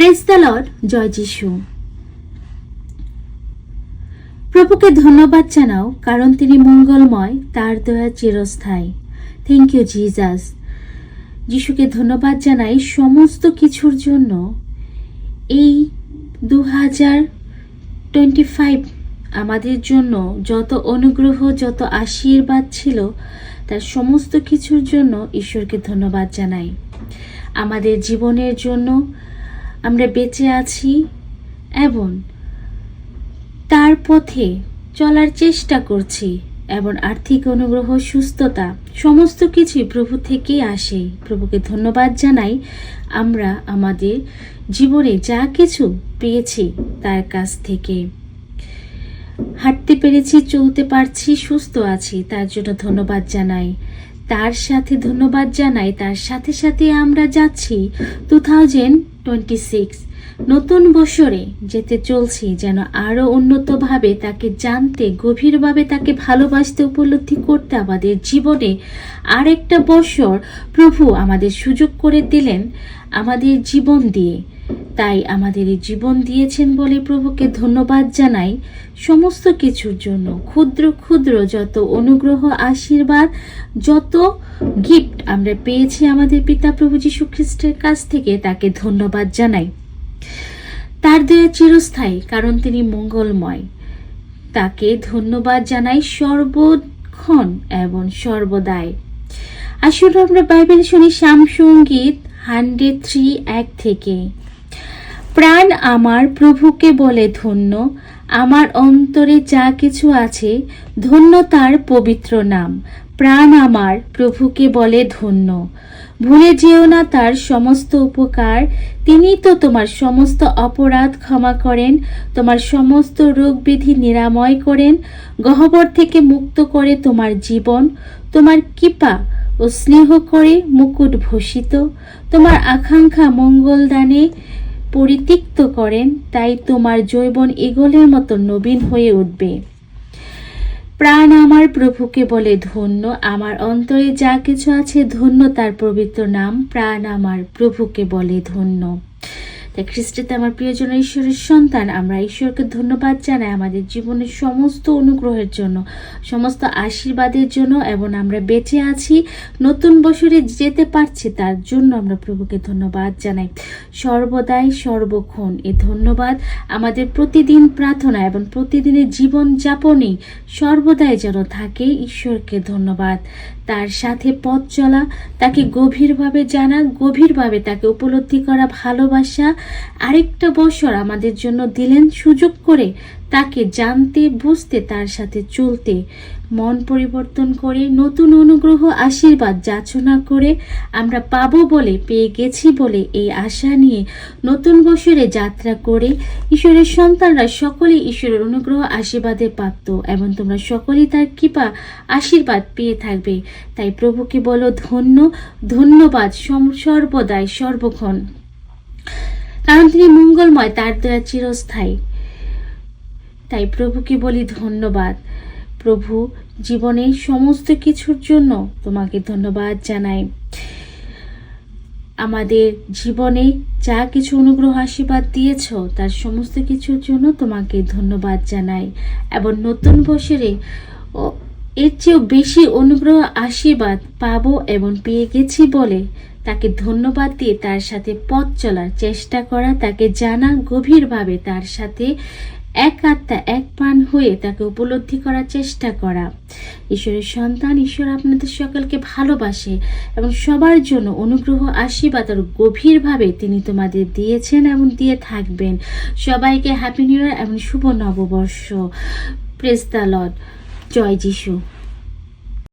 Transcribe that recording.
Press the Lord জয় যিশু প্রভুকে ধন্যবাদ জানাও, কারণ তিনি মঙ্গলময়, তার দয়া চিরস্থায়ী। থ্যাংক ইউ জিজাস যিশুকে ধন্যবাদ জানাই সমস্ত কিছুর জন্য। এই দু হাজার টোয়েন্টি ফাইভ আমাদের জন্য যত অনুগ্রহ, যত আশীর্বাদ ছিল, তার সমস্ত কিছুর জন্য ঈশ্বরকে ধন্যবাদ জানাই। আমাদের জীবনের জন্য আমরা বেঁচে আছি এবং তার পথে চলার চেষ্টা করছি এবং আর্থিক অনুগ্রহ, সুস্থতা, সমস্ত কিছুই প্রভু থেকেই আসে। প্রভুকে ধন্যবাদ জানাই। আমরা আমাদের জীবনে যা কিছু পেয়েছি তার কাছ থেকে। হাঁটতে পেরেছি, চলতে পারছি, সুস্থ আছি, তার জন্য ধন্যবাদ জানাই। তার সাথে ধন্যবাদ জানাই, তার সাথে সাথে আমরা যাচ্ছি। Two thousand twenty six. নতুন বছরে যেতে চলছি যেন আরও উন্নতভাবে তাকে জানতে, গভীরভাবে তাকে ভালোবাসতে উপলব্ধি করতে আমাদের জীবনে আরেকটা বছর প্রভু আমাদের সুযোগ করে দিলেন আমাদের জীবন দিয়ে। তাই আমাদের জীবন দিয়েছেন বলে প্রভুকে ধন্যবাদ জানাই। সমস্ত কিছুর জন্য ক্ষুদ্র ক্ষুদ্র যত অনুগ্রহ, আশীর্বাদ, যত গিফট আমরা পেয়েছি আমাদের পিতা প্রভু যীশু খ্রিস্টের কাছ থেকে তাকে ধন্যবাদ জানাই। তার দয়া চিরস্থায়ী, কারণ তিনি মঙ্গলময়। তাকে ধন্যবাদ জানাই সর্বক্ষণ এবং সর্বদাই। আসলে আমরা বাইবেল শুনি শ্যামসঙ্গীত হান্ড্রেড থ্রি এক থেকে। প্রাণ আমার প্রভুকে বলে ধন্য, আমার অন্তরে যা কিছু আছে, ধন্য তার পবিত্র নাম। প্রাণ আমার প্রভুকে বলে ধন্য। ভুলে যেও না তার সমস্ত উপকার। তিনি তো তোমার সমস্ত অপরাধ ক্ষমা করেন, তোমার সমস্ত রোগ বিধি নিরাময় করেন, গহ্বর থেকে মুক্ত করে তোমার জীবন, তোমার কৃপা ও স্নেহ করে মুকুট ভূষিত, তোমার আকাঙ্ক্ষা মঙ্গলদানে পরিতিক্ত করেন, তাই তোমার জৈবন ইগলের মতো নবীন হয়ে উঠবে। প্রাণ আমার প্রভুকে বলে ধন্য, আমার অন্তরে যা কিছু আছে ধন্য তার পবিত্র নাম, প্রাণ আমার প্রভুকে বলে ধন্য। তাই খ্রিস্টিতে আমার প্রিয়জন ঈশ্বরের সন্তান, আমরা ঈশ্বরকে ধন্যবাদ জানাই আমাদের জীবনের সমস্ত অনুগ্রহের জন্য, সমস্ত আশীর্বাদের জন্য এবং আমরা বেঁচে আছি, নতুন বছরে যেতে পারছি, তার জন্য আমরা প্রভুকে ধন্যবাদ জানাই। সর্বদাই সর্বক্ষণ এ ধন্যবাদ। আমাদের প্রতিদিন প্রার্থনা এবং প্রতিদিনের জীবন যাপনেই সর্বদাই যেন থাকে ঈশ্বরকে ধন্যবাদ। তার সাথে পথ চলা, তাকে গভীরভাবে জানা, গভীরভাবে তাকে উপলব্ধি করা, ভালোবাসা আরেকটা বছর আমাদের জন্য দিলেন সুযোগ করে তাকে জানতে, বুঝতে, তার সাথে চলতে। মন পরিবর্তন করে, নতুন অনুগ্রহ, আশীর্বাদ, যাচনা করে আমরা পাবো বলে, পেয়ে গেছি বলে এই আশা নিয়ে নতুন বছরে যাত্রা করে ঈশ্বরের সন্তানরা সকলেই ঈশ্বরের অনুগ্রহ, আশীর্বাদে প্রাপ্ত। এবং তোমরা সকলেই তার কৃপা, আশীর্বাদ পেয়ে থাকবে। তাই প্রভুকে বলো ধন্য, ধন্যবাদ সর্বদাই, সর্বক্ষণ। কারণ তিনি মঙ্গলময়, তার দয়া চিরস্থায়ী। তাই প্রভুকে বলি ধন্যবাদ। প্রভু, জীবনে সমস্ত কিছুর জন্য তোমাকে ধন্যবাদ জানাই। আমাদের জীবনে যা কিছু অনুগ্রহ, আশীর্বাদ দিয়েছ, তার সমস্ত কিছুর জন্য তোমাকে ধন্যবাদ জানাই। এবং নতুন বছরে ও এর চেয়েও বেশি অনুগ্রহ, আশীর্বাদ পাবো এবং পেয়ে গেছি বলে তাকে ধন্যবাদ দিয়ে তার সাথে পথ চলার চেষ্টা করা, তাকে জানা গভীরভাবে তার সাথে এক আত্মা, এক প্রাণ হয়ে তাকে উপলব্ধি করার চেষ্টা করা। ঈশ্বরের সন্তান, ঈশ্বর আপনাদের সকলকে ভালোবাসে এবং সবার জন্য অনুগ্রহ, আশীর্বাদ আর গভীরভাবে তিনি তোমাদের দিয়েছেন এবং দিয়ে থাকবেন। সবাইকে হ্যাপি নিউ ইয়ার এবং শুভ নববর্ষ। প্রেস দ্য লর্ড জয় যিশু।